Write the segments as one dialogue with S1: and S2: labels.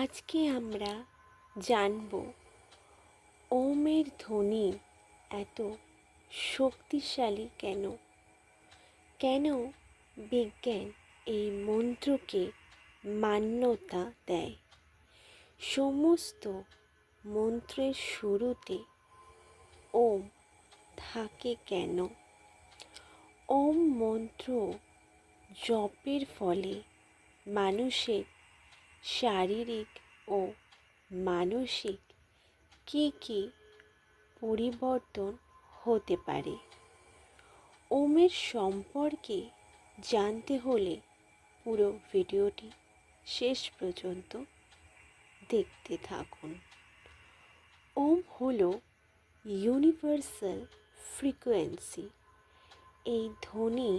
S1: আজকে আমরা জানব ওমের ধ্বনি এত শক্তিশালী কেন? কেন বিজ্ঞান এই মন্ত্রকে মান্যতা দেয়? সমস্ত মন্ত্রের শুরুতে ওম থাকে কেন? ওম মন্ত্র জপের ফলে মানুষের শারীরিক ও মানসিক কী কী পরিবর্তন হতে পারে? ওমের সম্পর্কে জানতে হলে পুরো ভিডিওটি শেষ পর্যন্ত দেখতে থাকুন। ওম হল ইউনিভার্সাল ফ্রিকোয়েন্সি এই ধ্বনি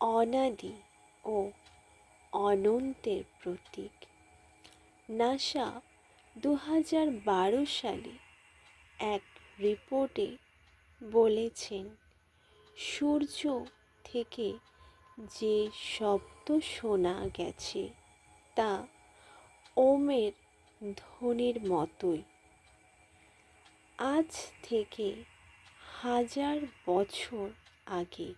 S1: অনাদি ও অনন্তের প্রতীক। নাসা দু হাজার বারো সালে এক রিপোর্টে বলেছেন, সূর্য থেকে যে শব্দ শোনা গেছে তা ওমের ধ্বনির মতোই। আজ থেকে হাজার বছর আগে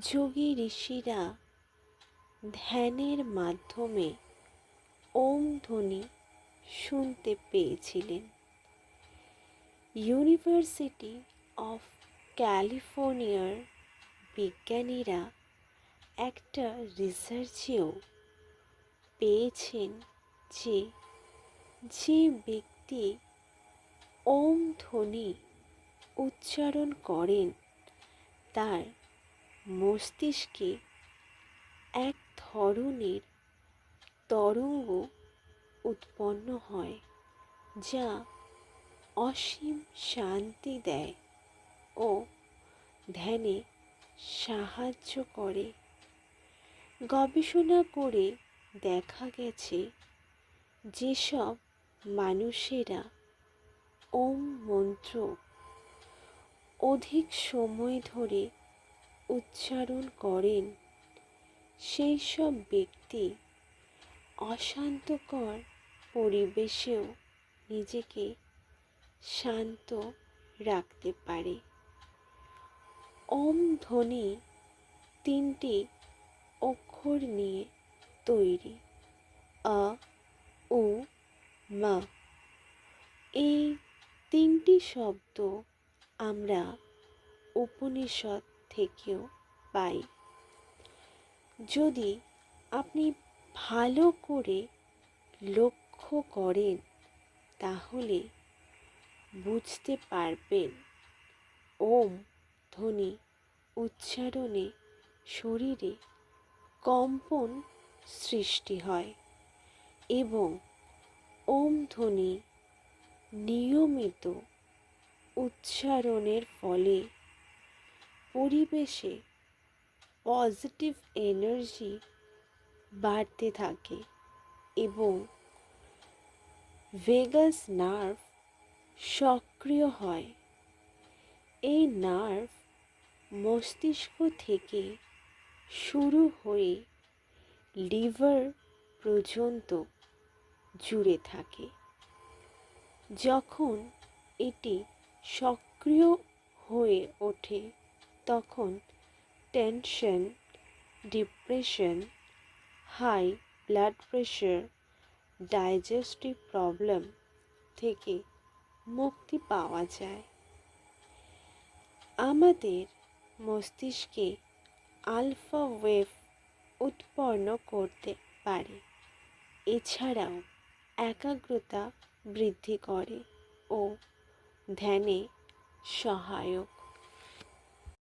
S1: যোগী ঋষিরা ধ্যানের মাধ্যমে ওম ধ্বনি শুনতে পেয়েছিলেন। ইউনিভার্সিটি অফ ক্যালিফোর্নিয়ার বিজ্ঞানীরা একটা রিসার্চেও পেয়েছেন যে যে ব্যক্তি ওম ধ্বনি উচ্চারণ করেন, তার মস্তিষ্কে এক ধরনের তরঙ্গ উৎপন্ন হয়, যা অসীম শান্তি দেয় ও ধ্যানে সাহায্য করে। গবেষণা করে দেখা গেছে যেসব মানুষেরা ওম মন্ত্র অধিক সময় ধরে উচ্চারণ করেন সেই সব ব্যক্তি অশান্তকর পরিবেশেও নিজেকে শান্ত রাখতে পারে। ওম ধ্বনি তিনটি অক্ষর নিয়ে তৈরি। আ, উ, মা। এই তিনটি শব্দ আমরা উপনিষদ থেকেও পাই। যদি আপনি ভালো করে লক্ষ্য করেন, তাহলে বুঝতে পারবেন। ওম ধ্বনি উচ্চারণে শরীরে কম্পন সৃষ্টি হয় এবং ওম ধ্বনি নিয়মিত উচ্চারণের ফলে পরিবেশে পজিটিভ এনার্জি বাড়তে থাকে এবং ভেগাস নার্ভ সক্রিয় হয়। এই নার্ভ মস্তিষ্ক থেকে শুরু হয়ে লিভার পর্যন্ত জুড়ে থাকে। যখন এটি সক্রিয় হয়ে ওঠে, তখন tension depression high blood pressure digestive problem থেকে মুক্তি পাওয়া যায়। আমাদের মস্তিষ্কে আলফা ওয়েভ উৎপন্ন করতে পারে। এছাড়াও একাগ্রতা বৃদ্ধি করে ও ধ্যানে সহায়ক